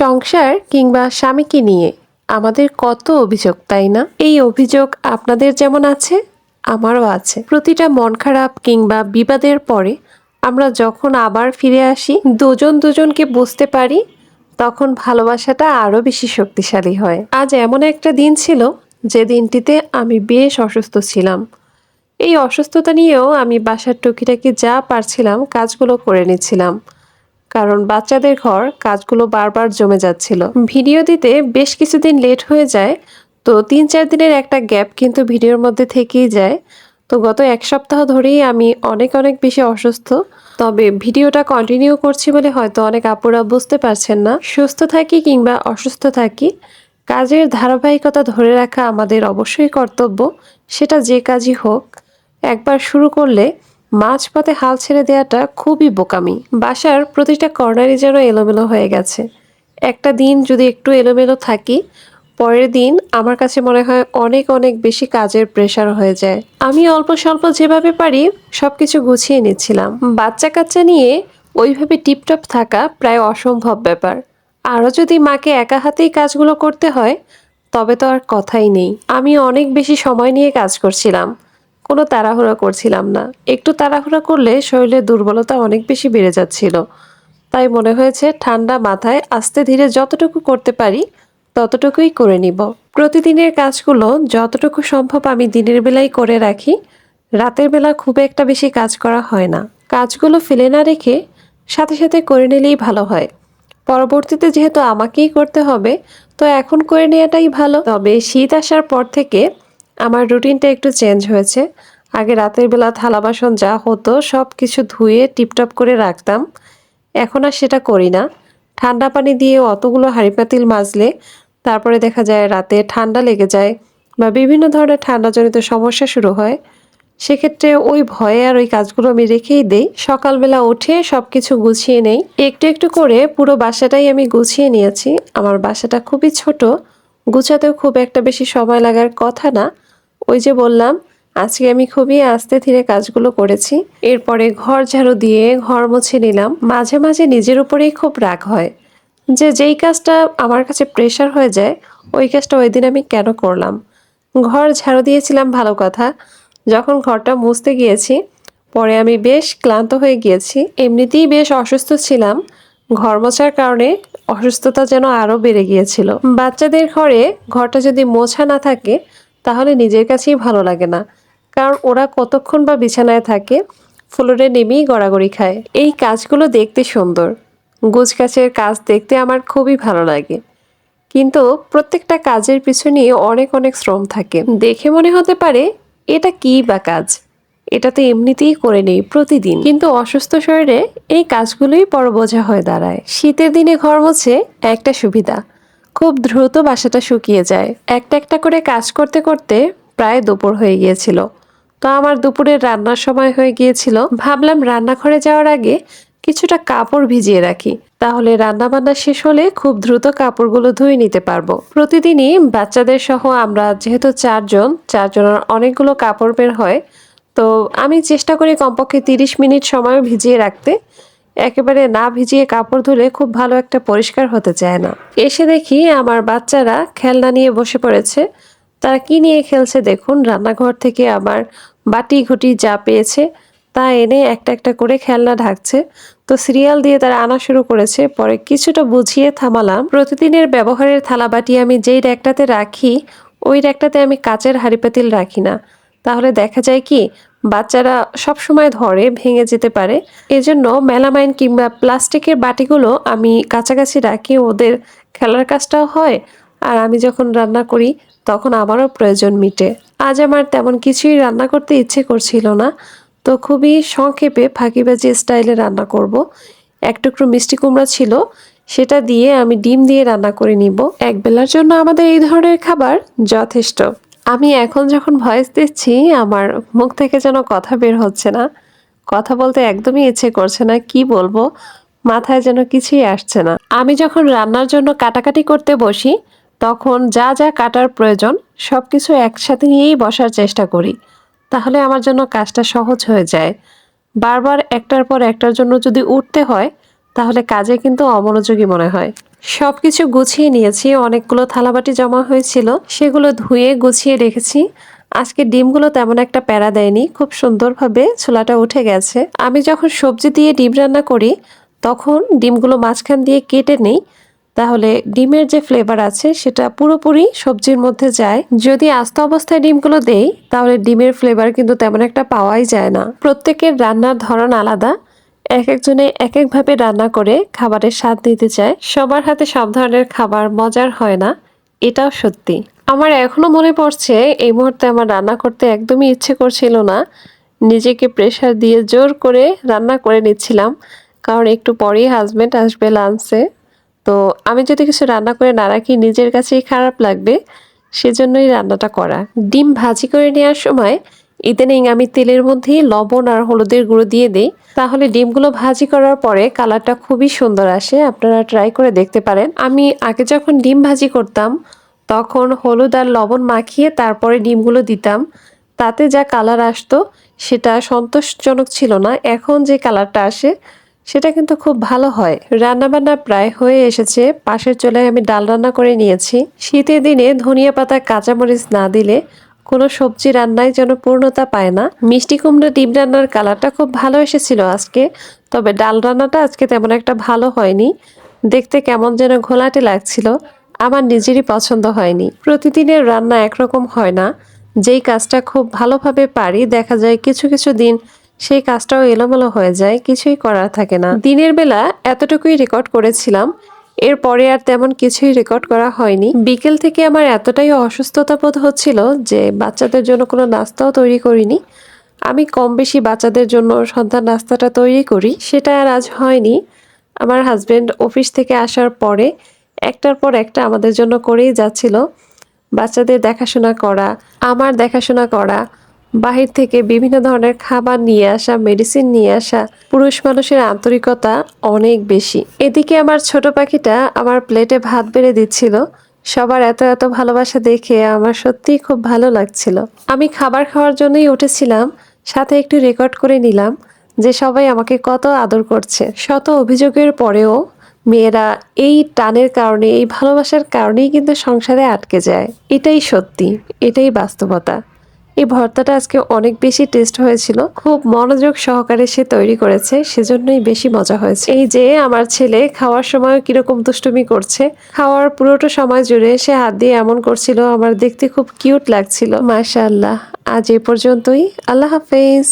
সংসার কিংবা স্বামীকে নিয়ে আমাদের কত অভিযোগ, তাই না? এই অভিযোগ আপনাদের যেমন আছে, আমারও আছে। প্রতিটা মন খারাপ কিংবা বিবাদের পরে আমরা যখন আবার ফিরে আসি, দুজন দুজনকে বুঝতে পারি, তখন ভালোবাসাটা আরও বেশি শক্তিশালী হয়। আজ এমন একটা দিন ছিল, যে দিনটিতে আমি বেশ অসুস্থ ছিলাম। এই অসুস্থতা নিয়েও আমি বাসার টুকিটাকি যা পারছিলাম, কাজগুলো করে নিচ্ছিলাম। কারণ বাচ্চাদের ঘর কাজগুলো বারবার জমে যাচ্ছিল। ভিডিও দিতে বেশ কিছুদিন লেট হয়ে যায়, তো তিন চার দিনের একটা গ্যাপ কিন্তু ভিডিওর মধ্যে থেকেই যায়। তো গত এক সপ্তাহ ধরেই আমি অনেক অনেক বেশি অসুস্থ, তবে ভিডিওটা কন্টিনিউ করছি বলে হয়তো অনেক আপুরা বুঝতে পারছেন না। সুস্থ থাকি কিংবা অসুস্থ থাকি, কাজের ধারাবাহিকতা ধরে রাখা আমাদের অবশ্যই কর্তব্য, সেটা যে কাজই হোক। একবার শুরু করলে মাঝপথে হাল ছেড়ে দেওয়াটা খুবই বোকামি। বাসার প্রতিটা কর্নারই যেন এলোমেলো হয়ে গেছে। একটা দিন যদি একটু এলোমেলো থাকি, পরের দিন আমার কাছে মনে হয় অনেক অনেক বেশি কাজের প্রেশার হয়ে যায়। আমি অল্প স্বল্প যেভাবে পারি সব কিছু গুছিয়ে নিচ্ছিলাম। বাচ্চা কাচ্চা নিয়ে ওইভাবে টিপটপ থাকা প্রায় অসম্ভব ব্যাপার। আরও যদি মাকে একা হাতেই কাজগুলো করতে হয়, তবে তো আর কথাই নেই। আমি অনেক বেশি সময় নিয়ে কাজ করছিলাম। কোনো তাড়াহুড়া করছিলাম না। একটু তাড়াহুড়া করলে শরীরের দুর্বলতা অনেক বেশি বেড়ে যাচ্ছিল। তাই মনে হয়েছে ঠান্ডা মাথায় আস্তে ধীরে যতটুকু করতে পারি, ততটুকুই করে নিব। প্রতিদিনের কাজগুলো যতটুকু সম্ভব আমি দিনের বেলায় করে রাখি। রাতের বেলা খুব একটা বেশি কাজ করা হয় না। কাজগুলো ফেলে না রেখে সাথে সাথে করে নিলেই ভালো হয়। পরবর্তীতে যেহেতু আমাকেই করতে হবে, তো এখন করে নেওয়াটাই ভালো। তবে শীত আসার পর থেকে আমার রুটিনটা একটু চেঞ্জ হয়েছে। আগে রাতের বেলা থালা বাসন যা হতো সব কিছু ধুয়ে টিপটপ করে রাখতাম। এখন আর সেটা করি না। ঠান্ডা পানি দিয়ে অতগুলো হাঁড়ি পাতিল মাজলে তারপরে দেখা যায় রাতে ঠান্ডা লেগে যায় বা বিভিন্ন ধরনের ঠান্ডাজনিত সমস্যা শুরু হয়। সেক্ষেত্রে ওই ভয়ে আর ওই কাজগুলো আমি রেখেই দেই। সকালবেলা উঠে সব কিছু গুছিয়ে নেই। একটু একটু করে পুরো বাসাটাই আমি গুছিয়ে নিয়েছি। আমার বাসাটা খুবই ছোট। গুছাতেও খুব একটা বেশি সময় লাগার কথা না। ওই যে বললাম, আজকে আমি খুবই আস্তে ধীরে কাজগুলো করেছি। এরপরে ঘর ঝাড়ু দিয়ে ঘর মুছে নিলাম। মাঝে মাঝে নিজের উপরেই খুব রাগ হয়। যে যেই কাজটা আমার কাছে প্রেশার হয়ে যায়, ওই কাজটা ওই দিন আমি কেন করলাম? ঘর ঝাড়ু দিয়েছিলাম ভালো কথা। যখন ঘরটা মুছতে গিয়েছি, পরে আমি বেশ ক্লান্ত হয়ে গিয়েছি। এমনিতেই বেশ অসুস্থ ছিলাম। ঘর মোছার কারণে অসুস্থতা যেন আরও বেড়ে গিয়েছিল। বাচ্চাদের ঘরে ঘরটা যদি মোছা না থাকে তাহলে নিজের কাছেই ভালো লাগে না। কারণ ওরা কতক্ষণ বা বিছানায় থাকে, ফ্লোরে নেমেই গড়াগড়ি খায়। এই কাজগুলো দেখতে সুন্দর। গুছগাছের কাজ দেখতে আমার খুবই ভালো লাগে। কিন্তু প্রত্যেকটা কাজের পিছনে অনেক অনেক শ্রম থাকে। দেখে মনে হতে পারে, এটা কি বা কাজ? এটা তো এমনিতেই করে নেই প্রতিদিন। কিন্তু অসুস্থ শরীরে এই কাজগুলোই বড় বোঝা হয়ে দাঁড়ায়। শীতের দিনে ঘর মোছে একটা সুবিধা। খুব দ্রুত বাসাটা শুকিয়ে যায়। একটা একটা করে কাজ করতে করতে প্রায় দুপুর হয়ে গিয়েছিল। তো আমার দুপুরের রান্নার সময় হয়ে গিয়েছিল। ভাবলাম রান্নাঘরে যাওয়ার আগে কিছুটা কাপড় ভিজিয়ে রাখি। তাহলে রান্না বান্না শেষ হলে খুব দ্রুত কাপড়গুলো ধুয়ে নিতে পারব। প্রতিদিনই বাচ্চাদের সহ আমরা, যেহেতু চারজন, চারজনের অনেকগুলো কাপড় বের হয়, তো আমি চেষ্টা করি কমপক্ষে তিরিশ মিনিট সময় ভিজিয়ে রাখতে। একেবারে না ভিজিয়ে কাপড় ধুলে খুব ভালো একটা পরিষ্কার হতে চায় না। এসে দেখি আমার বাচ্চারা খেলনা নিয়ে বসে পড়েছে। তারা কি নিয়ে খেলছে দেখুন, রান্নাঘর থেকে আবার বাটি ঘুটি যা পেয়েছে তা এনে একটা একটা করে খেলনা ঢাকছে। তো সিরিয়াল দিয়ে তারা আনা শুরু করেছে। পরে কিছুটা বুঝিয়ে থামালাম, প্রতিদিনের ব্যবহারের থালা বাটি আমি যেই র্যাকটাতে রাখি, ওই র্যাকটাতে আমি কাচের হাঁড়ি পাতিল রাখি না। তাহলে দেখা যায় কি বাচ্চারা সব সময় ধরে ভেঙে যেতে পারে। এজন্য মেলামাইন কিংবা প্লাস্টিকের বাটিগুলো আমি কাছাকাছি রাখি, ওদের খেলার কাজটাও হয়। আর আমি যখন রান্না করি, তখন আমারও প্রয়োজন মিটে। আজ আমার তেমন কিছুই রান্না করতে ইচ্ছে করছিল না। তো খুবই সংক্ষেপে ফাঁকিবাজি স্টাইলে রান্না করব। এক টুকরো মিষ্টি কুমড়া ছিল, সেটা দিয়ে আমি ডিম দিয়ে রান্না করে নিব। এক বেলার জন্য আমাদের এই ধরনের খাবার যথেষ্ট। আমি এখন যখন ভয়েস দিচ্ছি, আমার মুখ থেকে যেন কথা বের হচ্ছে না। কথা বলতে একদমই ইচ্ছে করছে না, কি বলব? মাথায় যেন কিছুই আসছে না। আমি যখন রান্নার জন্য কাটাকাটি করতে বসি, তখন যা যা কাটার প্রয়োজন সব কিছু একসাথে নিয়েই বসার চেষ্টা করি। তাহলে আমার জন্য কাজটা সহজ হয়ে যায়। বারবার একটার পর একটার জন্য যদি উঠতে হয়, তাহলে কাজে কিন্তু অমনোযোগী মনে হয়। সবকিছু গুছিয়ে নিয়েছি। অনেকগুলো থালাবাটি জমা হয়েছিল। সেগুলো ধুয়ে গুছিয়ে রেখেছি। আজকে ডিমগুলো তেমন একটা প্যারা দেয়নি। খুব সুন্দরভাবে ছোলাটা উঠে গেছে। আমি যখন সবজি দিয়ে ডিম রান্না করি, তখন ডিমগুলো মাঝখান দিয়ে কেটে নেই। তাহলে ডিমের যে ফ্লেভার আছে, সেটা পুরোপুরি সবজির মধ্যে যায়। যদি আস্ত অবস্থায় ডিমগুলো দেই, তাহলে ডিমের ফ্লেভার কিন্তু তেমন একটা পাওয়াই যায় না। প্রত্যেকের রান্নার ধরন আলাদা। এক একজনে এক একভাবে রান্না করে খাবারের স্বাদ নিতে চায়। সবার হাতে সব ধরনের খাবার মজার হয় না, এটাও সত্যি। আমার এখনও মনে পড়ছে, এই মুহূর্তে আমার রান্না করতে একদমই ইচ্ছে করছিল না। নিজেকে প্রেশার দিয়ে জোর করে রান্না করে নিচ্ছিলাম, কারণ একটু পরেই হাজবেন্ড আসবে লাঞ্চে তো আমি যদি কিছু রান্না করে না রাখি, নিজের কাছেই খারাপ লাগবে, সেজন্যই রান্নাটা করা। ডিম ভাজি করে নেওয়ার সময় ইদানিং আমি তেলের মধ্যে লবণ আর হলুদের গুঁড়ো দিয়ে দিই। তাহলে ডিমগুলো ভাজি করার পরে কালারটা খুবই সুন্দর আসে। আপনারা ট্রাই করে দেখতে পারেন। আমি আগে যখন ডিম ভাজি করতাম, তখন হলুদ আর লবণ মাখিয়ে তারপরে ডিমগুলো দিতাম। তাতে যা কালার আসতো, সেটা সন্তোষজনক ছিল না। এখন যে কালারটা আসে, সেটা কিন্তু খুব ভালো হয়। রান্নাবান্না প্রায় হয়ে এসেছে। পাশের চুলায় আমি ডাল রান্না করে নিয়েছি। শীতের দিনে ধনিয়া পাতা, কাঁচামরিচ না দিলে কোনো সবজি রান্নায় যেন পূর্ণতা পায় না। মিষ্টি কুমড়া ডিম রান্নার কালারটা খুব ভালো এসেছিল আজকে, তবে ডাল রান্নাটা আজকে তেমন একটা ভালো হয়নি। দেখতে কেমন যেন ঘোলাটে লাগছিল, আমার নিজেরই পছন্দ হয়নি। প্রতিদিনের রান্না একরকম হয় না, যেই কাজটা খুব ভালোভাবে পারি, দেখা যায় কিছু কিছু দিন সেই কাজটাও এলোমেলো হয়ে যায়, কিছুই করার থাকে না। দিনের বেলা এতটুকুই রেকর্ড করেছিলাম এরপরে আর তেমন কিছুই রেকর্ড করা হয়নি। বিকেল থেকে আমার এতটাই অসুস্থতা বোধ হচ্ছিল যে বাচ্চাদের জন্য কোনো নাস্তাও তৈরি করিনি। আমি কম বেশি বাচ্চাদের জন্য সন্ধ্যার নাস্তাটা তৈরি করি। সেটা আর আজ হয়নি। আমার হাজবেন্ড অফিস থেকে আসার পরে একটার পর একটা আমাদের জন্য করেই যাচ্ছিল। বাচ্চাদের দেখাশোনা করা, আমার দেখাশোনা করা বাহির থেকে বিভিন্ন ধরনের খাবার নিয়ে আসা মেডিসিন নিয়ে আসা, পুরুষ মানুষের আন্তরিকতা অনেক বেশি। এদিকে আমার ছোট পাখিটা আমার প্লেটে ভাত বেড়ে দিচ্ছিল। সবার এত এত ভালোবাসা দেখে আমার সত্যিই খুব ভালো লাগছিল। আমি খাবার খাওয়ার জন্যই উঠেছিলাম, সাথে একটু রেকর্ড করে নিলাম যে সবাই আমাকে কত আদর করছে। শত অভিযোগের পরেও মেয়েরা এই টানের কারণে, এই ভালোবাসার কারণেই কিন্তু সংসারে আটকে যায়। এটাই সত্যি, এটাই বাস্তবতা। এই ভর্তাটা আজকে অনেক বেশি টেস্ট হয়েছিল। খুব মনোযোগ সহকারে সে তৈরি করেছে, সেজন্যই বেশি মজা হয়েছে। এই যে আমার ছেলে খাওয়ার সময় কীরকম দুষ্টুমি করছে, খাওয়ার পুরোটা সময় জুড়ে সে হাত দিয়ে এমন করছিল, আমার দেখতে খুব কিউট লাগছিল। মাশাআল্লাহ। আজ এ পর্যন্তই। আল্লাহ হাফেজ।